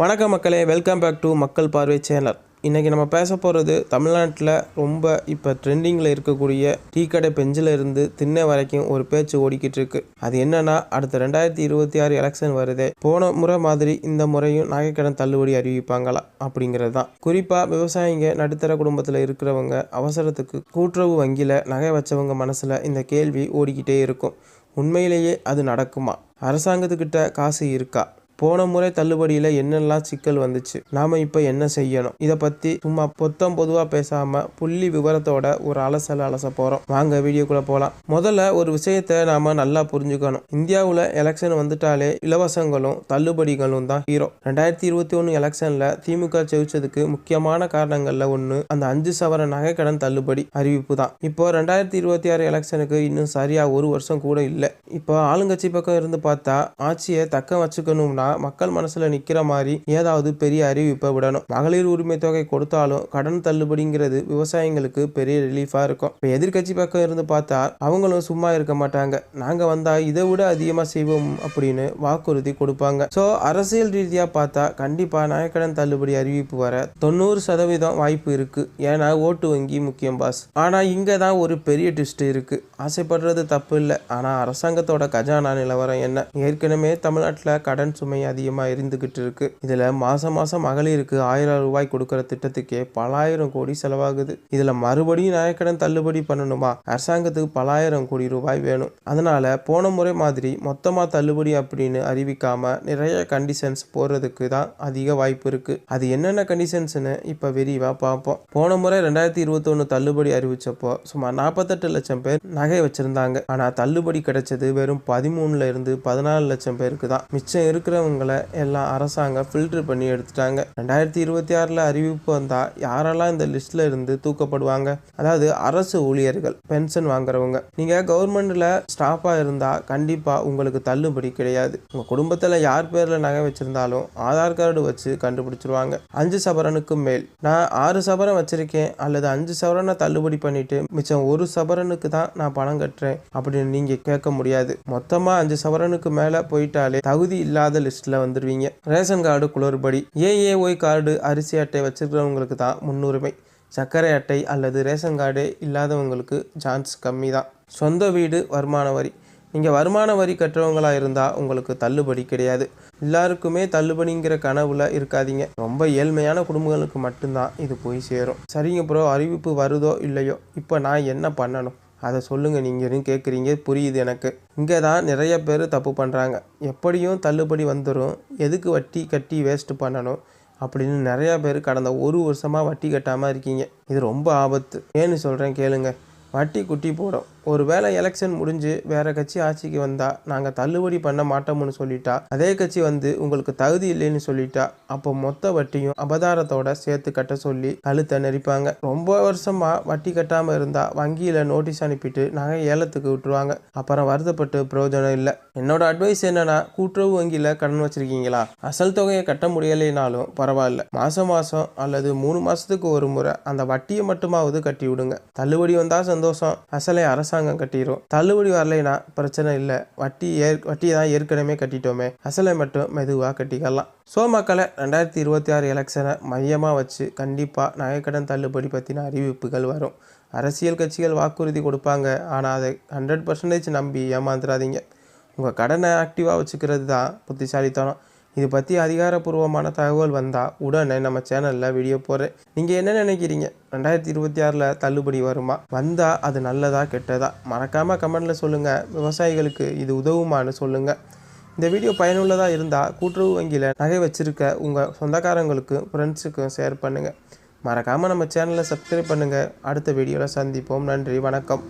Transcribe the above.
வணக்கம் மக்களே welcome back to மக்கள் பார்வை சேனல் இன்றைக்கி நம்ம பேச போகிறது தமிழ்நாட்டில் ரொம்ப இப்போ ட்ரெண்டிங்கில் இருக்கக்கூடிய டீ கடை பெஞ்சில் இருந்து திண்ணை வரைக்கும் ஒரு பேச்சு ஓடிக்கிட்டு இருக்கு. அது என்னன்னா அடுத்த ரெண்டாயிரத்தி இருபத்தி ஆறு எலெக்ஷன் வருதே போன முறை மாதிரி இந்த முறையும் நகைக்கடன் தள்ளுபடி அறிவிப்பாங்களா? அப்படிங்கிறது தான் குறிப்பாக விவசாயிங்க நடுத்தர குடும்பத்தில் இருக்கிறவங்க அவசரத்துக்கு கூட்டுறவு வங்கியில் நகை வச்சவங்க மனசில் இந்த கேள்வி ஓடிக்கிட்டே இருக்கும். உண்மையிலேயே அது நடக்குமா? அரசாங்கத்துக்கிட்ட காசு இருக்கா? போன முறை தள்ளுபடியில் என்னெல்லாம் சிக்கல் வந்துச்சு? நாம் இப்போ என்ன செய்யணும்? இதை பற்றி சும்மா பொத்தம் பொதுவாக பேசாமல் புள்ளி விவரத்தோட ஒரு அலசல் அலச போகிறோம் வாங்க வீடியோக்குள்ளே போகலாம் முதல்ல ஒரு விஷயத்தை நாம் நல்லா புரிஞ்சுக்கணும். இந்தியாவில் எலெக்ஷன் வந்துட்டாலே இலவசங்களும் தள்ளுபடிகளும் தான் ஹீரோ ரெண்டாயிரத்தி இருபத்தி ஒன்று எலெக்ஷனில் திமுக ஜெயிச்சதுக்கு முக்கியமான காரணங்களில் ஒன்று அந்த அஞ்சு சவர நகைக்கடன் தள்ளுபடி அறிவிப்பு தான். இப்போ ரெண்டாயிரத்தி இருபத்தி ஆறு எலெக்ஷனுக்கு இன்னும் சரியாக ஒரு வருஷம் கூட இல்லை. இப்போ ஆளுங்கட்சி பக்கம் இருந்து பார்த்தா ஆட்சியை தக்க வச்சுக்கணும்னா மக்கள் மனசுல நிக்கிற மாதிரி ஏதாவது பெரிய அறிவிப்பை விடணும். மகளிர் உரிமை தொகை கொடுத்தாலும் கடன் தள்ளுபடிங்கிறது விவசாயிங்களுக்கு பெரிய ரிலீஃபா இருக்கும். இப்போ எதிர்கட்சி பக்கம் இருந்து பார்த்தா அவங்களும் சும்மா இருக்க மாட்டாங்க. நாங்க வந்தா இதை விட அதிகமா செய்வோம் அப்படின்னு வாக்குறுதி கொடுப்பாங்க. ஸோ அரசியல் ரீதியா பார்த்தா கண்டிப்பா நாயக்கடன் தள்ளுபடி அறிவிப்பு வர தொண்ணூறு சதவீதம் வாய்ப்பு இருக்கு. ஏன்னா ஓட்டு வங்கி முக்கியம் பாஸ். ஆனா இங்க தான் ஒரு பெரிய ட்விஸ்ட் இருக்கு. ஆசைப்படுறது தப்பு இல்லை. ஆனா அரசாங்கத்தோட கஜானா நிலவரம் என்ன? ஏற்கனவே தமிழ்நாட்டில் கடன் சுமை அதிகமாக இருந்துக்கிட்டு இருக்குது இதில் மாதம் மாதம் மகளிருக்கு ஆயிரம் ரூபாய் கொடுக்குற திட்டத்துக்கே பலாயிரம் கோடி செலவாகுது. இதில் மறுபடியும் நகைக்கடன் தள்ளுபடி பண்ணணுமா? அரசாங்கத்துக்கு பலாயிரம் கோடி ரூபாய் வேணும். அதனால் போன முறை மாதிரி மொத்தமாக தள்ளுபடி அப்படின்னு அறிவிக்காமல் நிறைய கண்டிஷன்ஸ் போடுறதுக்கு தான் அதிக வாய்ப்பு இருக்குது அது என்னென்ன கண்டிஷன்ஸ்னு இப்போ விரிவாக பார்ப்போம். போன முறை ரெண்டாயிரத்தி இருபத்தொன்று தள்ளுபடி அறிவிச்சப்போ சுமார் நாற்பத்தெட்டு லட்சம் பேர் நகை வச்சுருந்தாங்க. ஆனால் தள்ளுபடி கிடைச்சது வெறும் பதிமூணுல இருந்து பதினாலு லட்சம் பேருக்கு தான். மிச்சம் இருக்கிறவங்க புத்தகங்களை எல்லாம் அரசாங்கம் ஃபில்டர் பண்ணி எடுத்துட்டாங்க. ரெண்டாயிரத்தி இருபத்தி ஆறுல அறிவிப்பு வந்தால் யாரெல்லாம் இந்த லிஸ்ட்ல இருந்து தூக்கப்படுவாங்க? அதாவது அரசு ஊழியர்கள் பென்ஷன் வாங்குறவங்க. நீங்க கவர்மெண்ட்ல ஸ்டாஃபாக இருந்தால் கண்டிப்பா உங்களுக்கு தள்ளுபடி கிடையாது. உங்கள் குடும்பத்தில் யார் பேரில் நகை வச்சிருந்தாலும் ஆதார் கார்டு வச்சு கண்டுபிடிச்சிருவாங்க. அஞ்சு சவரனுக்கு மேல். நான் ஆறு சவரன் வச்சிருக்கேன் அல்லது அஞ்சு சவரனை தள்ளுபடி பண்ணிட்டு மிச்சம் ஒரு சவரனுக்கு தான் நான் பணம் கட்டுறேன் அப்படின்னு நீங்க கேட்க முடியாது. மொத்தமாக அஞ்சு சவரனுக்கு மேலே போயிட்டாலே தகுதி இல்லாத லிஸ்ட் லிஸ்ட்டில் வந்துடுவீங்க ரேஷன் கார்டு குளறுபடி ஏஏஒய் கார்டு அரிசி அட்டை வச்சுருக்கிறவங்களுக்கு தான் முன்னுரிமை. சர்க்கரை அட்டை அல்லது ரேஷன் கார்டே இல்லாதவங்களுக்கு சான்ஸ் கம்மி தான். சொந்த வீடு வருமான வரி. நீங்கள் வருமான வரி கட்டுறவங்களாக இருந்தால் உங்களுக்கு தள்ளுபடி கிடையாது. எல்லாருக்குமே தள்ளுபடிங்கிற கனவுல இருக்காதீங்க. ரொம்ப ஏழ்மையான குடும்பங்களுக்கு மட்டும்தான் இது போய் சேரும். சரிங்க ப்ரோ அறிவிப்பு வருதோ இல்லையோ? இப்போ நான் என்ன பண்ணணும்? அதை சொல்லுங்கள் நீங்களும் கேட்குறீங்க புரியுது எனக்கு. இங்கே தான் நிறைய பேர் தப்பு பண்ணுறாங்க எப்படியும் தள்ளுபடி வந்துடும் எதுக்கு வட்டி கட்டி வேஸ்ட் பண்ணணும் அப்படின்னு நிறையா பேர் கடந்த ஒரு வருஷமாக வட்டி கட்டாமல் இருக்கீங்க. இது ரொம்ப ஆபத்து. ஏன்னு சொல்கிறேன் கேளுங்க. வட்டி குட்டி போடும். ஒரு வேளை எலெக்ஷன் முடிஞ்சு வேற கட்சி ஆட்சிக்கு வந்தா நாங்கள் தள்ளுபடி பண்ண மாட்டோம்னு சொல்லிட்டா அதே கட்சி வந்து உங்களுக்கு தகுதி இல்லைன்னு சொல்லிட்டா அப்போ மொத்த வட்டியும் அபதாரத்தோட சேர்த்து கட்ட சொல்லி கழுத்தை நெரிப்பாங்க. ரொம்ப வருஷமா வட்டி கட்டாம இருந்தா வங்கியில நோட்டீஸ் அனுப்பிட்டு நகை ஏலத்துக்கு விட்டுருவாங்க. அப்புறம் வருத்தப்பட்டு பிரயோஜனம் இல்லை. என்னோட அட்வைஸ் என்னன்னா கூட்டுறவு வங்கியில கடன் வச்சிருக்கீங்களா? அசல் தொகையை கட்ட முடியலைனாலும் பரவாயில்ல. மாசம் மாசம் அல்லது மூணு மாசத்துக்கு ஒரு முறை அந்த வட்டியை மட்டுமாவது கட்டி விடுங்க. தள்ளுபடி வந்தா சந்தோஷம். அசலை அரசாங்கம் அரசாங்கம் கட்டிடும் தள்ளுபடி வரலைன்னா பிரச்சனை இல்லை. வட்டி ஏற் வட்டி தான் ஏற்கனவே கட்டிட்டோமே. அசலை மட்டும் மெதுவாக கட்டிக்கலாம். ஸோ மக்களை ரெண்டாயிரத்தி இருபத்தி ஆறு எலெக்ஷனை மையமாக வச்சு கண்டிப்பாக நகைக்கடன் தள்ளுபடி பற்றின அறிவிப்புகள் வரும். அரசியல் கட்சிகள் வாக்குறுதி கொடுப்பாங்க. ஆனால் அதை ஹண்ட்ரட் பர்சன்டேஜ் நம்பி ஏமாந்துடாதீங்க உங்கள் கடனை ஆக்டிவாக வச்சுக்கிறது தான் புத்திசாலித்தனம். இது பற்றி அதிகாரப்பூர்வமான தகவல் வந்தால் உடனே நம்ம சேனலில் வீடியோ போடுறேன். நீங்கள் என்ன நினைக்கிறீங்க? ரெண்டாயிரத்தி இருபத்தி ஆறில் தள்ளுபடி வருமா? வந்தால் அது நல்லதா கெட்டதா? மறக்காமல் கமெண்டில் சொல்லுங்கள் விவசாயிகளுக்கு இது உதவுமான்னு சொல்லுங்கள் இந்த வீடியோ பயனுள்ளதாக இருந்தால் கூட்டுறவு வங்கியில் நகை வச்சுருக்க உங்கள் சொந்தக்காரங்களுக்கும் ஃப்ரெண்ட்ஸுக்கும் ஷேர் பண்ணுங்கள் மறக்காமல் நம்ம சேனலை சப்ஸ்கிரைப் பண்ணுங்கள் அடுத்த வீடியோவில் சந்திப்போம். நன்றி வணக்கம்.